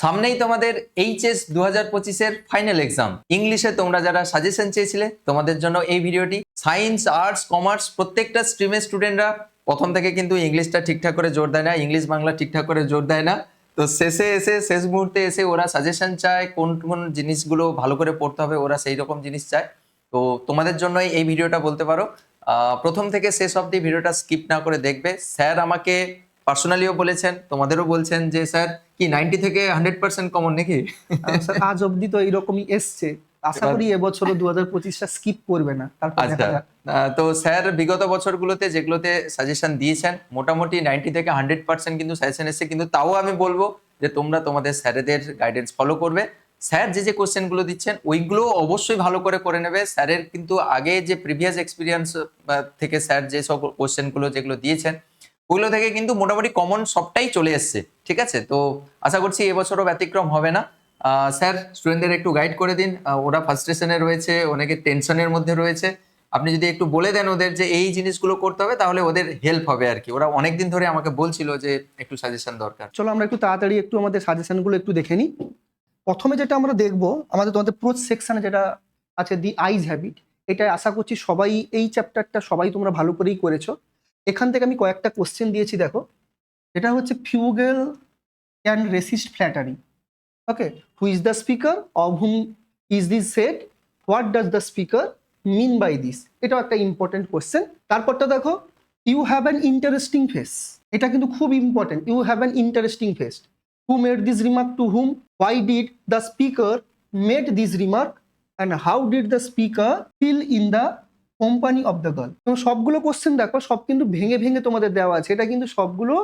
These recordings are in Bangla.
সামনেই তোমাদের এইচএস দু হাজার পঁচিশের ফাইনাল এক্সাম ইংলিশে তোমরা যারা সাজেশন চেয়েছিলে, তোমাদের জন্য এই ভিডিওটি। সায়েন্স আর্টস কমার্স প্রত্যেকটা স্ট্রিমের স্টুডেন্টরা প্রথম থেকে কিন্তু ইংলিশটা ঠিকঠাক করে জোর দেয় না ইংলিশ বাংলা ঠিকঠাক করে জোর দেয় না। তো শেষে এসে, শেষ মুহূর্তে এসে ওরা সাজেশন চায় কোন কোন জিনিসগুলো ভালো করে পড়তে হবে, ওরা সেই রকম জিনিস চায়। তো তোমাদের জন্যই এই ভিডিওটা বলতে পারো। প্রথম থেকে শেষ অবধি ভিডিওটা স্কিপ না করে দেখবে। স্যার আমাকে পার্সোনালিও বলেছেন তোমাদেরও বলছেন যে স্যার কি নাইনটি থেকে হান্ড্রেড পার্সেন্ট কমন নাকি? স্যার আজ অবধি তো এরকমই এসছে। আশা করি এবছরও দু হাজার পঁচিশটা স্কিপ করবে না আচ্ছা তো স্যার বিগত বছরগুলোতে যেগুলোতে সাজেশন দিয়েছেন মোটামুটি নাইনটি থেকে হান্ড্রেড পার্সেন্ট কিন্তু সাজেশন এসেছে কিন্তু তাও আমি বলব যে তোমরা তোমাদের স্যারেদের গাইডেন্স ফলো করবে। স্যার যে যে কোশ্চেনগুলো দিচ্ছেন ওইগুলো অবশ্যই ভালো করে করে নেবে। স্যারের কিন্তু আগে যে প্রিভিয়াস এক্সপিরিয়েন্স থেকে স্যার যে সব কোশ্চেনগুলো যেগুলো দিয়েছেন ওগুলো থেকে কিন্তু মোটামুটি কমন সবটাই চলে এসছে, ঠিক আছে? তো আশা করছি এবছরও ব্যতিক্রম হবে না। স্যার স্টুডেন্টদের একটু গাইড করে দিন। ওরা ফার্স্টেশনে রয়েছে, অনেকে টেনশনের মধ্যে রয়েছে। আপনি যদি একটু বলে দেন ওদের যে এই জিনিসগুলো করতে হবে, তাহলে ওদের হেল্প হবে আর কি। ওরা অনেকদিন ধরে আমাকে বলছিল যে একটু সাজেশন দরকার। চলো আমরা একটু তাড়াতাড়ি একটু আমাদের সাজেশনগুলো একটু দেখে নিই। প্রথমে যেটা আমরা দেখব, আমাদের তোমাদের প্রোচ সেকশনে যেটা আছে দি আইজ হ্যাবিট এটা আশা করছি সবাই এই চ্যাপ্টারটা সবাই তোমরা ভালো করেই করেছ। এখান থেকে আমি কয়েকটা কোশ্চেন দিয়েছি, দেখো। এটা হচ্ছে few girl can resist flattery okay who is the speaker of whom is this said what does the speaker mean by this এটাও একটা ইম্পর্টেন্ট কোশ্চেন তারপরটা দেখো you have an interesting face এটা কিন্তু খুব important you have an interesting face who made this remark to whom why did the speaker made this remark and how did the speaker feel in the company of the girl. তো সবগুলো কোশ্চেন দেখো, সব কিন্তু ভেঙে ভেঙে তোমাদের দেওয়া আছে। এটা কিন্তু সবগুলো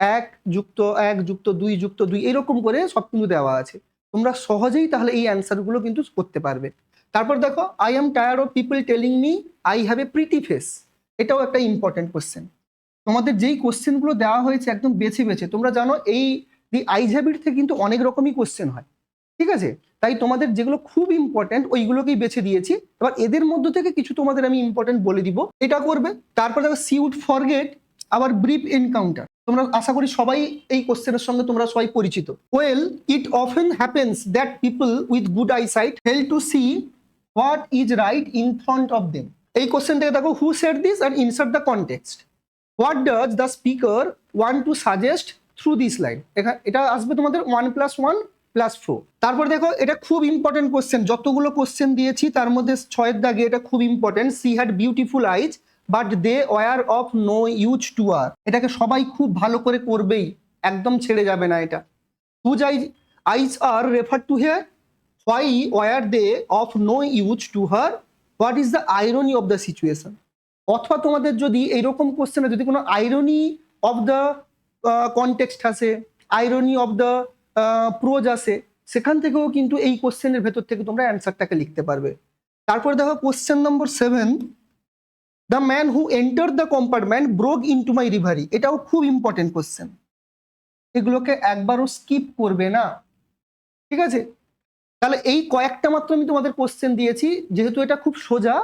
এক যুক্ত এক যুক্ত, দুই যুক্ত, দুই এরকম করে সব কিন্তু দেওয়া আছে। তোমরা সহজেই তাহলে এই অ্যান্সারগুলো কিন্তু করতে পারবে। তারপর দেখো I am tired of people telling me I have a pretty face এটাও একটা ইম্পর্টেন্ট কোশ্চেন তোমাদের যেই কোশ্চেনগুলো দেওয়া হয়েছে একদম বেছে বেছে, তোমরা জানো এই দি হ্যাবিট থেকে কিন্তু অনেক রকমই কোশ্চেন হয়। ঠিক আছে? তাই তোমাদের যেগুলো খুব ইম্পর্টেন্ট ওইগুলোকেই বেছে দিয়েছি। এবার এদের মধ্য থেকে কিছু তোমাদের আমি ইম্পর্টেন্ট বলে দিব। এটা করবে, তারপর দেখো সিউড ফরগেট আবার ব্রিফ এনকাউন্টার তোমরা আশা করি সবাই এই কোশ্চেনের সঙ্গে তোমরা সবাই পরিচিত। Well it often happens that people with good eyesight fail to see what is right in front of them এই কোশ্চেন থেকে দেখো who said this and insert the context what does the speaker want to suggest through this line এটা আসবে তোমাদের one plus one plus four তারপর দেখো, এটা খুব ইম্পর্টেন্ট কোশ্চেন যতগুলো কোশ্চেন দিয়েছি, তার মধ্যে ছয়ের দাগে এটা খুব important she had beautiful eyes but they were of no use to her এটাকে সবাই খুব ভালো করে করবেই। একদম ছেড়ে যাবে না এটা। Whose eye eyes are refer to here why were they of no use to her what is the irony of the situation অথবা তোমাদের যদি এইরকম কোশ্চেনে যদি কোনো আইরনি অফ দ্য কনটেক্সট আসে আইরনি অফ দ্য প্রোজ আসে সেখান থেকেও কিন্তু এই কোশ্চেনের ভেতর থেকে তোমরা অ্যান্সারটাকে লিখতে পারবে। তারপর দেখো question number seven the man who enter the compartment broke into my reverie এটাও খুব ইম্পর্টেন্ট কোশ্চেন এগুলোকে একবারও স্কিপ করবে না। ঠিক আছে? তাহলে এই কয়েকটা মাত্র আমি তোমাদের কোশ্চেন দিয়েছি, যেহেতু এটা খুব সোজা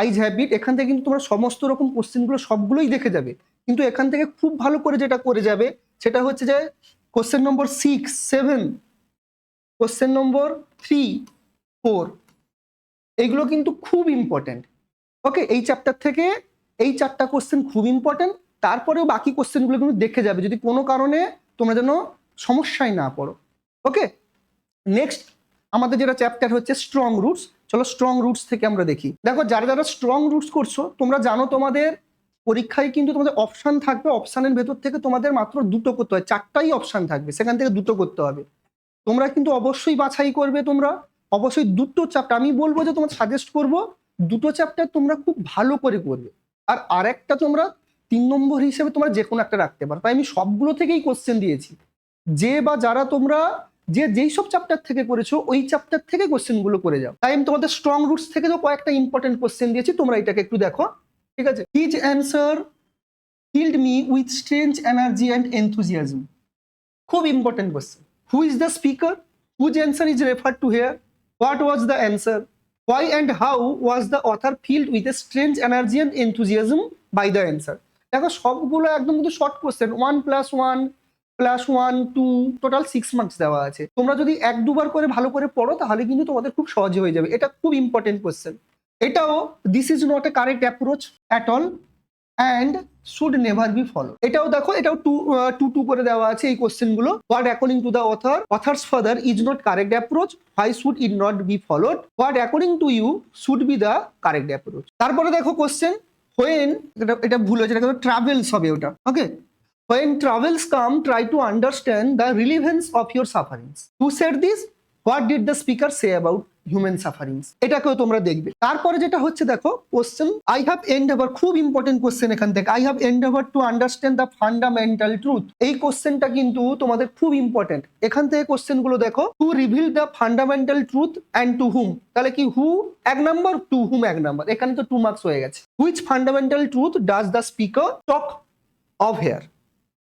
আইজ হ্যাবিট এখান থেকে কিন্তু তোমরা সমস্ত রকম কোশ্চেনগুলো সবগুলোই দেখে যাবে। কিন্তু এখান থেকে খুব ভালো করে যেটা করে যাবে, সেটা হচ্ছে যে question number six seven question number three four এইগুলো কিন্তু খুব ইম্পর্টেন্ট ওকে এই চ্যাপ্টার থেকে এই চারটা কোশ্চেন খুব ইম্পর্টেন্ট তারপরেও বাকি কোশ্চেনগুলো কিন্তু দেখে যাবে, যদি কোনো কারণে তোমরা যেন সমস্যায় না পড়ো। ওকে নেক্সট আমাদের যেটা চ্যাপ্টার হচ্ছে স্ট্রং রুটস চলো স্ট্রং রুটস থেকে আমরা দেখি। দেখো, যারা যারা স্ট্রং রুটস করছ, তোমরা জানো তোমাদের পরীক্ষায় কিন্তু তোমাদের অপশান থাকবে অপশানের ভেতর থেকে তোমাদের মাত্র দুটো করতে হয় চারটাই অপশান থাকবে, সেখান থেকে দুটো করতে হবে। তোমরা কিন্তু অবশ্যই বাছাই করবে তোমরা, অবশ্যই দুটো চ্যাপ্টার আমি বলব যে তোমার সাজেস্ট করব, দুটো চ্যাপ্টার তোমরা খুব ভালো করে করবে। আর আরেকটা তোমরা তিন নম্বর হিসেবে তোমরা যে কোনো একটা রাখতে পারো, তাই আমি সবগুলো থেকেই কোশ্চেন দিয়েছি। যে বা যারা তোমরা, যে যেই সব চ্যাপ্টার থেকে করেছ, ওই চ্যাপ্টার থেকে কোশ্চেনগুলো করে যাও। তাই আমি তোমাদের স্ট্রং রুটস থেকে তো কয়েকটা ইম্পর্টেন্ট কোশ্চেন দিয়েছি, তোমরা এটাকে একটু দেখো। ঠিক আছে? His answer filled me with strange energy and enthusiasm খুব important question who is the speaker whose answer is refer to here what was the answer why and how was the author filled with a strange energy and enthusiasm by the answer? দেখো, সবগুলো একদম কিন্তু short question one plus one plus one two total six marks দেওয়া আছে। তোমরা যদি এক দুবার করে ভালো করে পড়ো, তাহলে কিন্তু তোমাদের খুব সহজে হয়ে যাবে। এটা খুব ইম্পর্টেন্ট কোশ্চেন এটাও this is not a correct approach at all and should never be follow এটাও দেখো, এটাও টু টু টু করে দেওয়া আছে এই কোশ্চেনগুলো what according to the author author's father is not correct approach why should it not be followed what according to you should be the correct approach তারপরে দেখো কোশ্চেন হোয়েন এটা এটা ভুল হয়েছে, এটা ট্রাভেলস হবে ওটা okay When travels come try to understand the relevance of your sufferings. Who said this? What did the speaker say about human sufferings? এটাকেও তোমরা দেখবে। তারপরে যেটা হচ্ছে, দেখো কোশ্চেন আই হ্যাভ এন্ডেভার খুব ইম্পর্টেন্ট কোশ্চেন এখান থেকে। I have endeavour to understand the fundamental truth এই কোশ্চেনটা কিন্তু তোমাদের খুব ইম্পর্টেন্ট এখান থেকে কোশ্চেনগুলো দেখো। To reveal the fundamental truth and to hmm তাহলে কি হু এক নাম্বার টু হুম এক নাম্বার এখানে তো টু মার্কস হয়ে গেছে। Which fundamental truth does the speaker talk of here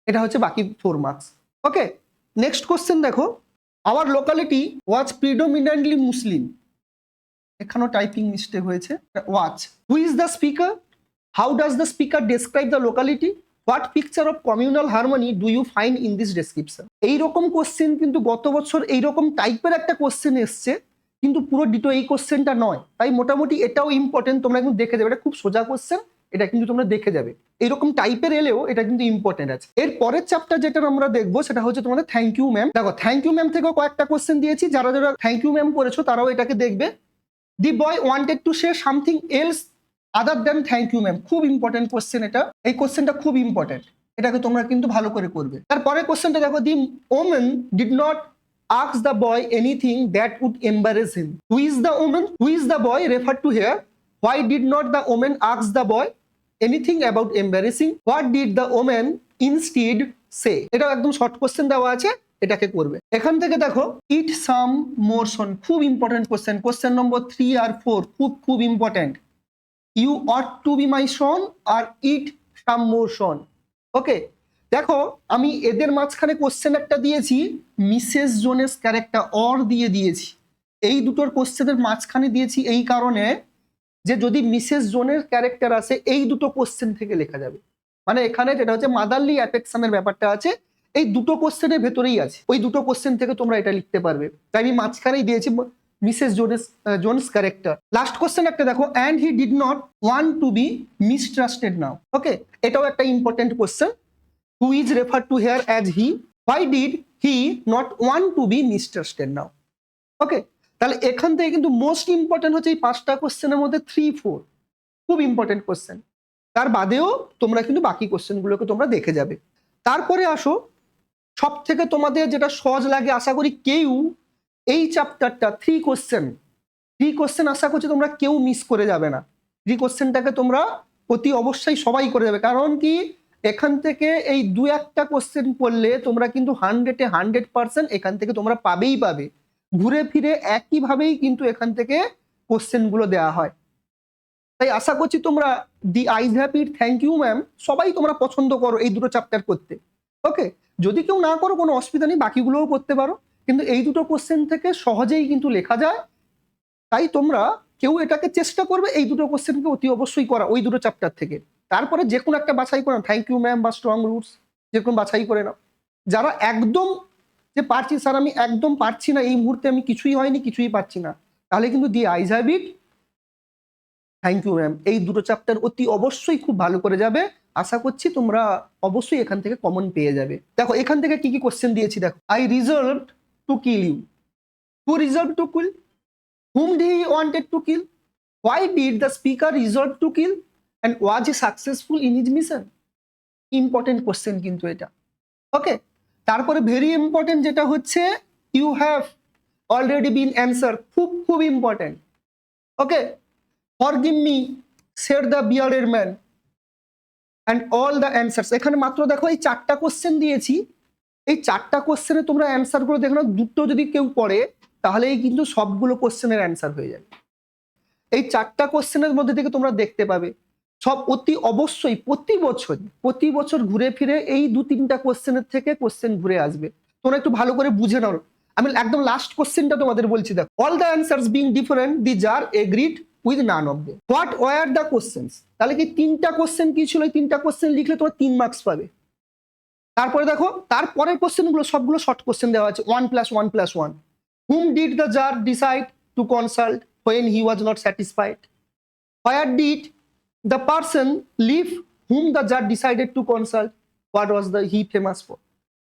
এটা হচ্ছে বাকি four marks okay next question দেখো। Our locality was predominantly Muslim এখানেও টাইপিং মিস্টেক হয়েছে। Watch who is the speaker how does the speaker describe the locality what picture of communal harmony do you find in this description এইরকম কোশ্চেন কিন্তু গত বছর এইরকম টাইপের একটা কোশ্চেন এসছে, কিন্তু পুরো ডিটো এই কোশ্চেনটা নয়। তাই মোটামুটি এটাও ইম্পর্টেন্ট তোমরা কিন্তু দেখে দেবে এটা খুব সোজা কোশ্চেন এটা কিন্তু তোমরা দেখে যাবে। এরকম টাইপের এলেও এটা কিন্তু ইম্পর্টেন্ট আছে। এর পরের চ্যাপ্টার যেটা আমরা দেখব, সেটা হচ্ছে তোমাদের থ্যাংক ইউ ম্যাম দেখো থ্যাংক ইউ ম্যাম থেকেও কয়েকটা কোশ্চেন দিয়েছি। যারা যারা থ্যাংক ইউ ম্যাম করেছ, তারাও এটাকে দেখবে। The boy wanted to share something else other than thank you ma'am খুব ইম্পর্টেন্ট কোশ্চেন এটা। এই কোশ্চেনটা খুব ইম্পর্টেন্ট এটাকে তোমরা কিন্তু ভালো করে করবে। তারপরে কোশ্চেনটা দেখো the woman did not ask the boy anything that would embarrass him. Who is the woman? Who is the boy referred to here? Why did not the woman ask the boy anything about embarrassing? What did the woman instead say এটা একদম শর্ট কোশ্চেন দেওয়া আছে, এটাকে করবে। এখান থেকে দেখো ইট সাম মোরশন খুব important question question number three আর ফোর খুব খুব important you ought to be my son R eat some more son okay দেখো, আমি এদের মাঝখানে কোশ্চেন একটা দিয়েছি, মিসেস জোনেস ক্যারেক্টার অর দিয়ে দিয়েছি। এই দুটোর কোশ্চেনের মাঝখানে দিয়েছি এই কারণে যে যদি মিসেস জোনের ক্যারেক্টার আসে, এই দুটো কোশ্চেন থেকে লেখা যাবে। মানে এখানে যেটা হচ্ছে মাদারলি অ্যাফেকশনের ব্যাপারটা আছে, এই দুটো কোশ্চেনের ভেতরেই আছে। ওই দুটো কোশ্চেন থেকে তোমরা এটা লিখতে পারবে। তাই আমি মাঝখানেই দিয়েছি Mrs Jones Jones character last question একটা দেখো and he did not want to be mistrusted now okay এটাও একটা important question who is referred to here as he? Why did he not want to be mistrusted now? Okay তাহলে এখান থেকে কিন্তু মোস্ট ইম্পর্টেন্ট হচ্ছে এই পাঁচটা কোশ্চেনের মধ্যে থ্রি ফোর খুব ইম্পর্টেন্ট কোশ্চেন তার বাদেও তোমরা কিন্তু বাকি কোশ্চেনগুলোকে তোমরা দেখে যাবে। তারপরে আসো সব থেকে তোমাদের যেটা সহজ লাগে, আশা করি কেউ এই চ্যাপ্টারটা থ্রি কোশ্চেন থ্রি কোশ্চেন আশা করছি তোমরা কেউ মিস করে যাবে না। থ্রি কোশ্চেনটাকে তোমরা অতি অবশ্যই সবাই করে যাবে। কারণ কি? এখান থেকে এই দু একটা কোশ্চেন পড়লে তোমরা কিন্তু হান্ড্রেডে হান্ড্রেড পার্সেন্ট এখান থেকে তোমরা পাবেই পাবে। ঘুরে ফিরে একইভাবেই কিন্তু এখান থেকে কোশ্চেনগুলো দেওয়া হয়। তাই আশা করছি তোমরা দি আইজ হ্যাপির থ্যাংক ইউ ম্যাম সবাই তোমরা পছন্দ করো এই দুটো চ্যাপ্টার করতে। ওকে যদি কেউ না করো, কোনো অসুবিধা নেই, বাকিগুলোও করতে পারো। কিন্তু এই দুটো কোশ্চেন থেকে সহজেই কিন্তু লেখা যায়। তাই তোমরা কেউ এটাকে চেষ্টা করবে এই দুটো কোশ্চেনকে অতি অবশ্যই করা, ওই দুটো চ্যাপ্টার থেকে। তারপরে যে কোনো একটা বাছাই করে নাও। থ্যাংক ইউ ম্যাম বা স্ট্রং রুটস যে কোনো বাছাই করে নাও। যারা একদম যে পারছি, স্যার, আমি একদম পারছি না। এই মুহূর্তে আমি কিছুই হয়নি, কিছুই পারছি না। তাহলে কিন্তু the eyes have it. Thank you ma'am এই দুটো চ্যাপ্টার অতি অবশ্যই খুব ভালো করে যাবে। আশা করছি তোমরা অবশ্যই এখান থেকে কমন পেয়ে যাবে। দেখো, এখান থেকে কি কি কোশ্চেন দিয়েছি, দেখো। I resolved to kill you who resolved to kill whom did wanted to kill why did the speaker resolved to kill and was he successful in his mission important question কিন্তু এটা। ওকে তারপরে ভেরি ইম্পর্টেন্ট যেটা হচ্ছে you have already been answer খুব খুব important okay forgive me said the bearded man and all the answers এখানে মাত্র দেখো এই চারটা কোশ্চেন দিয়েছি। এই চারটা কোশ্চেনে তোমরা অ্যান্সারগুলো দেখো না দুটো যদি কেউ পড়ে, তাহলেই কিন্তু সবগুলো কোশ্চেনের অ্যান্সার হয়ে যাবে। এই চারটা কোশ্চেনের মধ্যে থেকে তোমরা দেখতে পাবে। সব অতি অবশ্যই প্রতি বছর প্রতি বছর ঘুরে ফিরে এই দু তিনটা কোশ্চেনের থেকে কোশ্চেন ঘুরে আসবে। তোমরা একটু ভালো করে বুঝে নাও। আমি একদম লাস্ট কোশ্চেনটা তোমাদের বলছি, দেখো। All the answers being different the tsar agreed with none of they what were the questions তাহলে কি তিনটা কোশ্চেন কি ছিল? এই তিনটা কোশ্চেন লিখলে তোমার তিন মার্কস পাবে। তারপরে দেখো, তারপরের কোশ্চেনগুলো সবগুলো শর্ট কোশ্চেন দেওয়া আছে। One plus one plus one whom did the tsar decide to consult when he was not satisfied where did the person live whom the tsar decided to consult what was the he famous for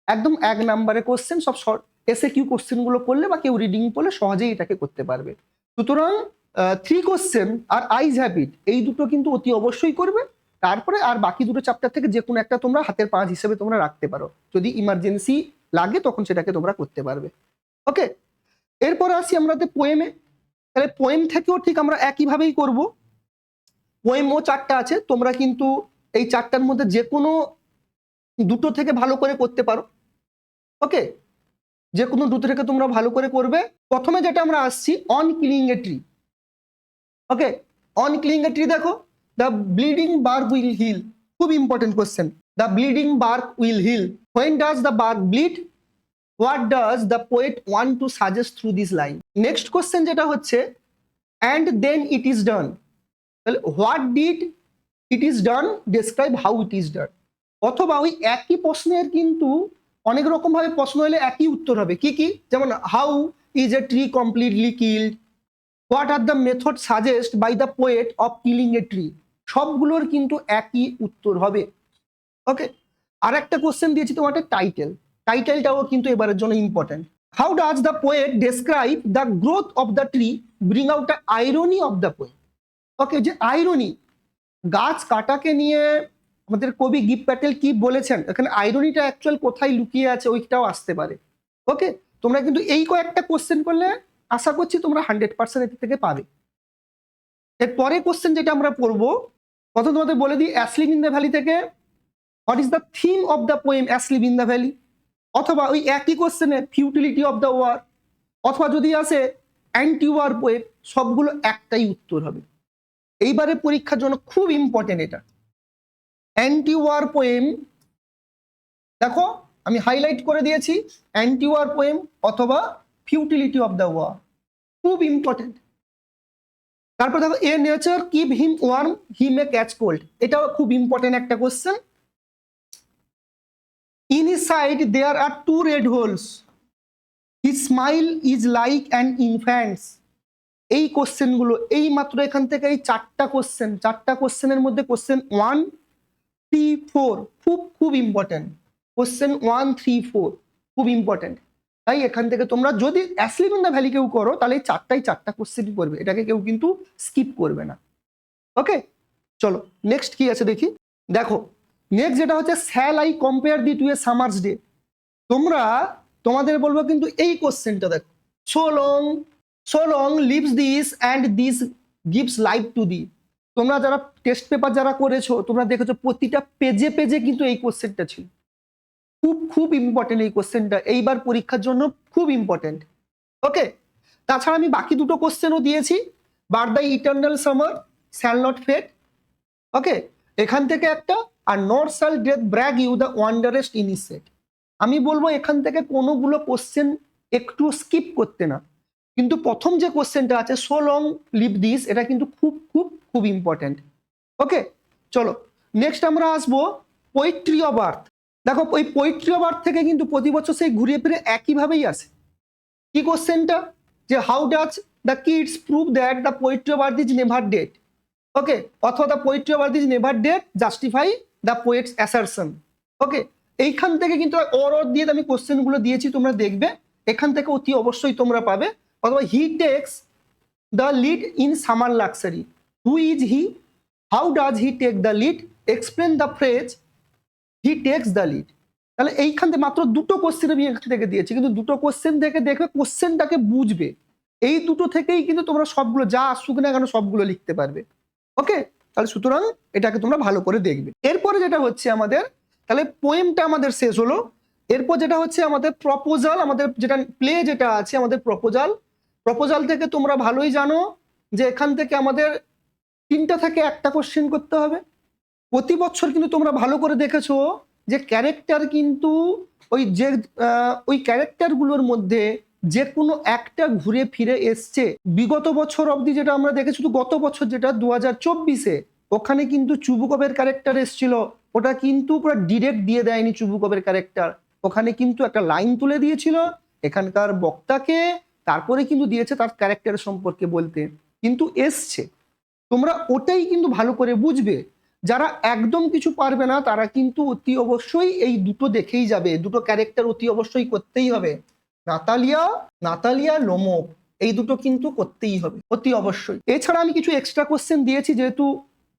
একদম এক নাম্বারে কোশ্চেন সব শর্ট এসে কিউ কোশ্চেনগুলো করলে বা কেউ রিডিং করলে সহজেই এটাকে করতে পারবে। সুতরাং থ্রি কোশ্চেন আর আইজ হ্যাবিট এই দুটো কিন্তু অতি অবশ্যই করবে। তারপরে আর বাকি দুটো চ্যাপ্টার থেকে যে কোনো একটা তোমরা হাতের পাঁচ হিসেবে তোমরা রাখতে পারো। যদি ইমার্জেন্সি লাগে, তখন সেটাকে তোমরা করতে পারবে। ওকে এরপরে আসি আমরা পোয়েমে তাহলে পোয়েম থেকেও ঠিক আমরা একইভাবেই করব। পোয়েমও চারটা আছে, তোমরা কিন্তু এই চারটার মধ্যে যে কোনো দুটো থেকে ভালো করে করতে পারো। ওকে যে কোনো দুটো থেকে তোমরা ভালো করে করবে। প্রথমে যেটা আমরা আসছি on killing a tree okay on killing a tree দেখো the bleeding bark will heal খুব important question the bleeding bark will heal when does the bark bleed what does the poet want to suggest through this line next question যেটা হচ্ছে and then it is done তাহলে what did it is done describe how it is done অথবা ওই একই প্রশ্নের কিন্তু অনেক রকম ভাবে প্রশ্ন এলে একই উত্তর হবে। কি কি? যেমন how is a tree completely killed what are the method suggest by the poet of killing a tree সবগুলোর কিন্তু একই উত্তর হবে। ওকে আর একটা কোশ্চেন দিয়েছি তোমাকে টাইটেল টাইটেলটাও কিন্তু এবারের জন্য important how does the poet describe the growth of the tree bring out the irony of the poet okay যে আইরনি গাছ কাটাকে নিয়ে আমাদের কবি গিপ প্যাটেল কি বলেছেন? এখানে আইরনিটা অ্যাকচুয়াল কোথায় লুকিয়ে আছে ওইটাও আসতে পারে। ওকে তোমরা কিন্তু এই কয়েকটা কোশ্চেন করলে আশা করছি তোমরা হান্ড্রেড পার্সেন্ট থেকে পাবে। এর পরে কোশ্চেন যেটা আমরা পড়ব, প্রথম তোমাদের বলে দিই অ্যাসলিভ ইন দ্য ভ্যালি থেকে what is the theme of the poem asleep in the valley অথবা ওই একই কোশ্চেনে ফিউটিলিটি অফ দ্য ওয়ার অথবা যদি আসে অ্যান্টি ওয়ার পোয়েম সবগুলো একটাই উত্তর হবে। এইবারে পরীক্ষার জন্য খুব ইম্পর্টেন্ট এটা। অ্যান্টি ওয়ার পোয়েম দেখো আমি হাইলাইট করে দিয়েছি অ্যান্টি ওয়ার পোয়েম অথবা ফিউটিলিটি অফ দ্য ওয়ার খুব ইম্পর্টেন্ট তারপর দেখো a nature keep him warm he may catch cold এটাও খুব ইম্পর্টেন্ট একটা question in his side there are two red holes he smile is like an infants এই কোশ্চেনগুলো এই মাত্র এখান থেকে এই চারটা কোশ্চেন চারটা কোশ্চেনের মধ্যে কোশ্চেন ওয়ান থ্রি ফোর খুব খুব important question one three four খুব ইম্পর্টেন্ট তাই এখান থেকে তোমরা যদি অ্যাসলিভ ইন দ্য ভ্যালি কেউ করো, তাহলে এই চারটাই চারটা কোশ্চেনই করবে। এটাকে কেউ কিন্তু স্কিপ করবে না। ওকে চলো নেক্সট কি আছে দেখি? দেখো নেক্সট যেটা হচ্ছে shall I compare thee to a summer's day তোমরা, তোমাদের বলব কিন্তু এই কোশ্চেনটা দেখো। So long so long lives this and this gives life to thee তোমরা যারা টেস্ট পেপার যারা করেছ, তোমরা দেখেছ প্রতিটা পেজে পেজে কিন্তু এই কোশ্চেনটা ছিল। খুব খুব ইম্পর্টেন্ট এই কোশ্চেনটা এইবার পরীক্ষার জন্য খুব ইম্পর্টেন্ট ওকে তাছাড়া আমি বাকি দুটো কোশ্চেনও দিয়েছি। But the eternal summer shall not fade okay এখান থেকে একটা, আর not shall death brag you the wanderest in his shade আমি বলব এখান থেকে কোনোগুলো কোশ্চেন একটু স্কিপ করতে না। কিন্তু প্রথম যে কোশ্চেনটা আছে সো লং লিভ দিস এটা কিন্তু খুব খুব খুব ইম্পর্টেন্ট ওকে চলো নেক্সট আমরা আসব পোয়েট্রি অফ আর্থ দেখো ওই পোয়েট্রি অফ আর্থ থেকে কিন্তু প্রতি বছর সেই ঘুরিয়ে ফিরে একইভাবেই আসে। কি কোশ্চেনটা? যে how does the Keats prove that the poetry of earth is never dead okay অথবা the poetry of earth is never dead justify the poet's assertion okay এইখান থেকে কিন্তু অর অর দিয়ে আমি কোশ্চেনগুলো দিয়েছি, তোমরা দেখবে। এখান থেকে অতি অবশ্যই তোমরা পাবে। অথবা he takes the lead in summer luxury who is he how does he take the lead explain the phrase he takes the lead তাহলে এইখান থেকে মাত্র দুটো কোশ্চেন আমি এখান থেকে দিয়েছি, কিন্তু দুটো কোশ্চেন থেকে দেখবে কোশ্চেনটাকে বুঝবে। এই দুটো থেকেই কিন্তু তোমরা সবগুলো, যা আসুক না কেন সবগুলো লিখতে পারবে। ওকে? তাহলে সুতরাং এটাকে তোমরা ভালো করে দেখবে। এরপরে যেটা হচ্ছে আমাদের, তাহলে পোয়েমটা আমাদের শেষ হলো। এরপর যেটা হচ্ছে আমাদের প্রপোজাল আমাদের যেটা প্লে যেটা আছে, আমাদের প্রপোজাল প্রপোজাল থেকে তোমরা ভালোই জানো যে এখান থেকে আমাদের তিনটা থেকে একটা কোশ্চেন করতে হবে। প্রতি বছর কিন্তু তোমরা ভালো করে দেখেছ যে ক্যারেক্টার কিন্তু ওই যে ওই ক্যারেক্টারগুলোর মধ্যে যে কোনো একটা ঘুরে ফিরে এসছে। বিগত বছর অবধি যেটা আমরা দেখেছি শুধু গত বছর যেটা দু হাজার চব্বিশে, ওখানে কিন্তু চুবুকবের ক্যারেক্টার এসছিল। ওটা কিন্তু পুরো ডিরেক্ট দিয়ে দেয়নি চুবুকবের ক্যারেক্টার ওখানে কিন্তু একটা লাইন তুলে দিয়েছিল। এখানকার বক্তাকে তারপরে কিন্তু দিয়েছে তার ক্যারেক্টার সম্পর্কে বলতে। কিন্তু এসছে। তোমরা ওটাই কিন্তু ভালো করে বুঝবে। যারা একদম কিছু পারবে না, তারা কিন্তু অতি অবশ্যই এই দুটো দেখেই যাবে। দুটো ক্যারেক্টার অতি অবশ্যই করতেই হবে। নাতালিয়া নাতালিয়া, লোমো, এই দুটো কিন্তু করতেই হবে, অতি অবশ্যই। এছাড়া আমি কিছু এক্সট্রা কোশ্চেন দিয়েছি, যেহেতু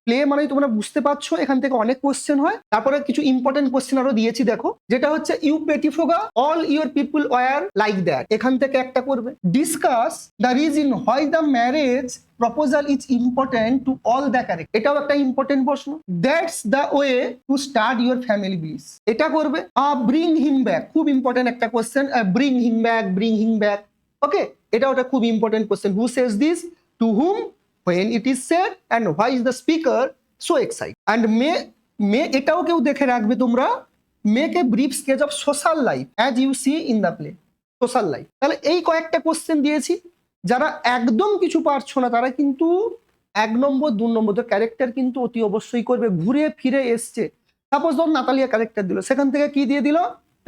প্লে মানে তোমরা বুঝতে পারছ, এখান থেকে অনেক কোশ্চেন হয়। তারপরে কিছু ইম্পর্টেন্ট কোশ্চেন আরও দিয়েছি, দেখো। যেটা হচ্ছে you pettifogger all your people were like that এখান থেকে একটা করবে। Discuss the reason why the marriage proposal is important to all the character এটাও একটা ইম্পর্টেন্ট প্রশ্ন। That's the way to start your family বিস এটা করবে। ব্রিং হিম ব্যাক খুব ইম্পর্টেন্ট একটা question bring him back bring him back okay এটা ওটা খুব important question who says this to whom when it is said and why is the speaker so excited? And may may এটাও কেউ দেখে রাখবে তোমরা make a brief sketch of social life as you see in the play social life তাহলে এই কয়েকটা কোশ্চেন দিয়েছি, যারা একদম কিছু পারছ না, তারা কিন্তু এক নম্বর, দু নম্বর, তো ক্যারেক্টার কিন্তু অতি অবশ্যই করবে, ঘুরে ফিরে এসছে। সাপোজ ধর নাতালিয়া ক্যারেক্টার দিল, সেখান থেকে কি দিয়ে দিল?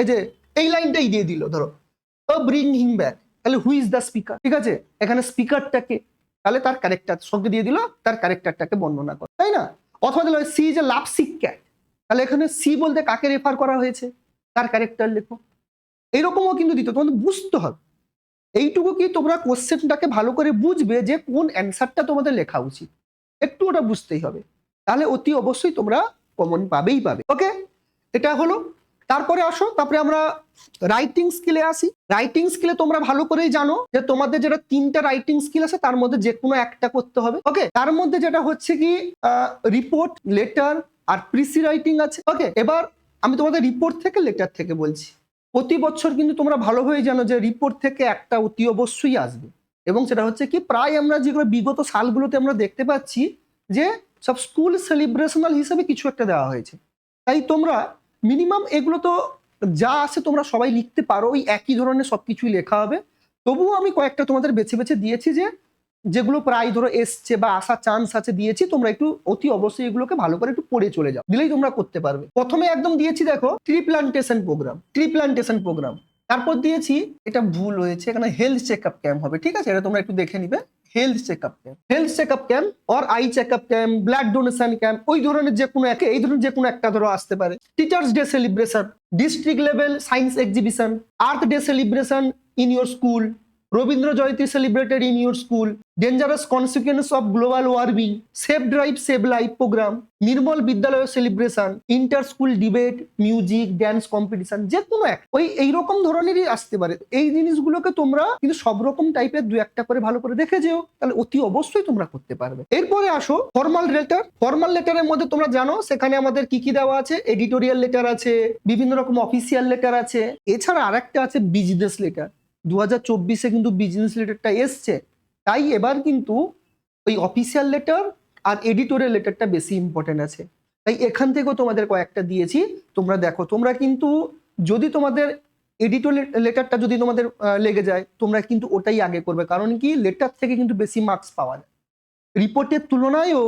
এই যে, এই লাইনটাই দিয়ে দিল, ধরো। ব্রিং হিম ব্যাক তাহলে হু ইজ দ্য স্পিকার ঠিক আছে? এখানে স্পিকারটাকে তাহলে তার ক্যারেক্টার সঙ্গে দিয়ে দিল, তার ক্যারেক্টারটাকে বর্ণনা করে তাই না? অথবা দিল সি যে লাভ সিক ক্যাট তাহলে এখানে সি বলতে কাকে রেফার করা হয়েছে? তার ক্যারেক্টার লেখো। এইরকমও কিন্তু দিত, তোমাদের বুঝতে হবে। এইটুকু কি তোমরা কোশ্চেনটাকে ভালো করে বুঝবে যে কোন অ্যান্সারটা তোমাদের লেখা উচিত? একটু ওটা বুঝতেই হবে। তাহলে অতি অবশ্যই তোমরা কমন পাবেই পাবে। ওকে এটা হলো তারপরে আসো, তারপরে আমরা রাইটিং স্কিলে আসি। রাইটিং স্কিলে তোমরা ভালো করেই জানো যে তোমাদের যেটা তিনটা রাইটিং স্কিল আছে, তার মধ্যে যে কোনো একটা করতে হবে। ওকে তার মধ্যে যেটা হচ্ছে কি রিপোর্ট লেটার আর প্রিসি রাইটিং আছে। ওকে এবার আমি তোমাদের রিপোর্ট থেকে লেটার থেকে বলছি। প্রতি বছর কিন্তু তোমরা ভালোভাবে জানো যে রিপোর্ট থেকে একটা অতি অবশ্যই আসবে। এবং সেটা হচ্ছে কি, প্রায় আমরা যেগুলো বিগত সালগুলোতে আমরা দেখতে পাচ্ছি যে সব স্কুল সেলিব্রেশনাল হিসেবে কিছু একটা দেওয়া হয়েছে। তাই তোমরা মিনিমাম এগুলো তো যা আছে তোমরা সবাই লিখতে পারো, ওই একই ধরনের সব কিছুই লেখা হবে। তবুও আমি কয়েকটা তোমাদের বেছে বেছে দিয়েছি যে, যেগুলো প্রায় ধরো এসছে বা আসার চান্স আছে দিয়েছি, তোমরা একটু অতি অবশ্যই এগুলোকে ভালো করে একটু পড়ে চলে যাও। দিলেই তোমরা করতে পারবে। প্রথমে একদম দিয়েছি দেখো tree plantation programme tree plantation programme তারপর দিয়েছি, এটা ভুল হয়েছে, এখানে হেলথ চেক আপ ক্যাম্প হবে, ঠিক আছে? এটা তোমরা একটু দেখে নিবে। Health checkup camp health checkup camp or eye checkup camp blood donation camp ওই ধরনের যে কোনো এই ধরনের যে কোনো একটা ধরো আসতে পারে। Teachers day celebration district level science exhibition earth day celebration in your school Rabindra Jayanti celebrated in your school dangerous consequence of global warming safe drive save life programme Nirmal Vidyalaya celebration inter school debate music dance competition যে কোনো এক। ওই এইরকম ধরনেরই আসতে পারে। এই জিনিসগুলোকে তোমরা কিন্তু সব রকম টাইপের দু একটা করে ভালো করে দেখে যেও। তাহলে অতি অবশ্যই তোমরা করতে পারবে। এরপরে আসো ফর্মাল লেটার ফর্মাল লেটারের মধ্যে তোমরা জানো, সেখানে আমাদের কি কি দেওয়া আছে? এডিটোরিয়াল লেটার আছে, বিভিন্ন রকম অফিসিয়াল লেটার আছে। এছাড়া আরেকটা আছে বিজনেস লেটার দু হাজার চব্বিশে কিন্তু বিজনেস লেটারটা এসছে। তাই এবার কিন্তু ওই অফিসিয়াল লেটার আর এডিটোরিয়াল লেটারটা বেশি ইম্পর্টেন্ট আছে। তাই এখান থেকেও তোমাদের কয়েকটা দিয়েছি। তোমরা দেখো, তোমরা কিন্তু যদি তোমাদের এডিটোরিয়াল লেটারটা যদি তোমাদের লেগে যায়, তোমরা কিন্তু ওটাই আগে করবে। কারণ কি? লেটার থেকে কিন্তু বেশি মার্কস পাওয়া যায়। রিপোর্টের তুলনায়ও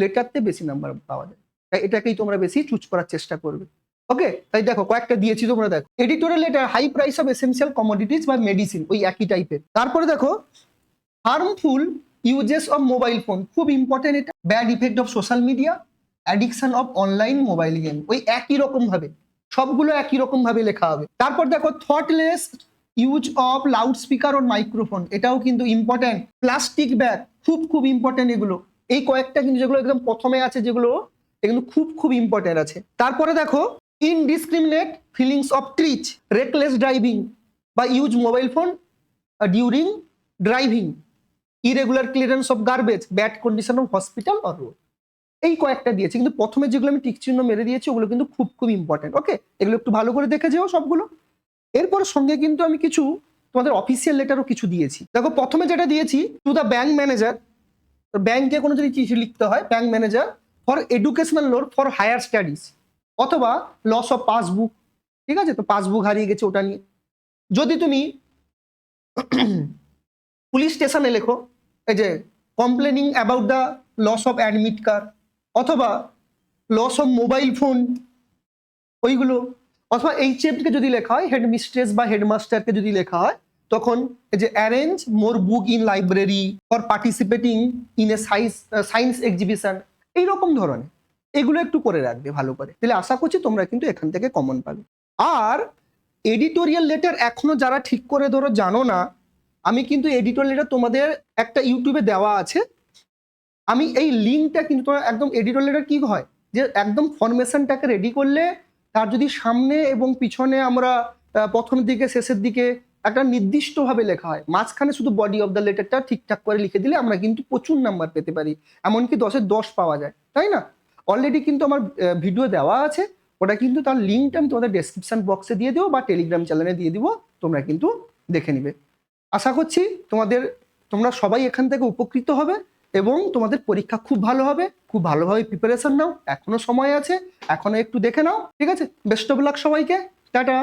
লেটারতে বেশি নাম্বার পাওয়া যায়। তাই এটাকেই তোমরা বেশি চুজ করার চেষ্টা করবে। ওকে তাই দেখো, কয়েকটা দিয়েছি তোমরা দেখো। Editorial letter high price of essential commodities বা মেডিসিন ওই একই টাইপের তারপরে দেখো harmful uses of mobile phone খুব ইম্পর্টেন্ট এটা। Bad effect of social media addiction of online mobile game ওই একই রকম ভাবে। সবগুলো একই রকম ভাবে লেখা হবে। তারপর দেখো thoughtless use of loud speaker O microphone এটাও কিন্তু ইম্পর্টেন্ট প্লাস্টিক ব্যাগ খুব খুব ইম্পর্টেন্ট এগুলো। এই কয়েকটা কিন্তু যেগুলো একদম প্রথমে আছে, যেগুলো, এগুলো খুব খুব ইম্পর্টেন্ট আছে। তারপরে দেখো indiscriminate fellings of trees reckless driving বা use mobile phone during driving irregular clearance of garbage bad condition of hospital or road এই কয়েকটা দিয়েছে, কিন্তু প্রথমে যেগুলো আমি টিক চিহ্ন মেরে দিয়েছি, ওগুলো কিন্তু খুব খুব ইম্পর্টেন্ট ওকে এগুলো একটু ভালো করে দেখে যেও সবগুলো। এরপর সঙ্গে কিন্তু আমি কিছু তোমাদের অফিসিয়াল লেটারও কিছু দিয়েছি। দেখো, প্রথমে যেটা দিয়েছি টু দ্য ব্যাংক ম্যানেজার ব্যাংকে কোনো যদি চিঠি লিখতে হয় bank manager for educational loan for higher studies অথবা লস অফ পাসবুক ঠিক আছে? তো পাসবুক হারিয়ে গেছে ওটা নিয়ে। যদি তুমি পুলিশ স্টেশনে লেখো, এই যে complaining about the loss of admit card অথবা লস অফ মোবাইল ফোন ওইগুলো, অথবা এইচএফকে যদি লেখা হয় হেড মিস্ট্রেস বা হেডমাস্টারকে যদি লেখা হয়, তখন এই যে arrange more book in library for participating in a science science exhibition এইরকম ধরনের। এগুলো একটু করে রাখবে ভালো করে। তাহলে আশা করছি তোমরা কিন্তু এখান থেকে কমন পাবে। আর এডিটোরিয়াল লেটার এখনও যারা ঠিক করে ধরো জানো না, আমি কিন্তু এডিটোরিয়াল লেটার তোমাদের একটা ইউটিউবে দেওয়া আছে। আমি এই লিঙ্কটা কিন্তু তোমার একদম এডিটোরিয়াল লেটার কি হয়? যে একদম ফরমেশনটাকে রেডি করলে তার যদি সামনে এবং পিছনে আমরা প্রথম দিকে, শেষের দিকে একটা নির্দিষ্টভাবে লেখা হয়, মাঝখানে শুধু বডি অফ দ্য লেটারটা ঠিকঠাক করে লিখে দিলে আমরা কিন্তু প্রচুর নাম্বার পেতে পারি। এমনকি দশের দশ পাওয়া যায়, তাই না? অলরেডি কিন্তু আমার ভিডিও দেওয়া আছে। ওটা কিন্তু তার লিঙ্কটা আমি তোমাদের ডেসক্রিপশান বক্সে দিয়ে দেবো বা টেলিগ্রাম চ্যানেলে দিয়ে দিব। তোমরা কিন্তু দেখে নিবে। আশা করছি তোমাদের, তোমরা সবাই এখান থেকে উপকৃত হবে এবং তোমাদের পরীক্ষা খুব ভালো হবে। খুব ভালোভাবে প্রিপারেশন নাও। এখনও সময় আছে। এখনও একটু দেখে নাও। ঠিক আছে? বেস্ট অফ লাক সবাইকে। টাটা!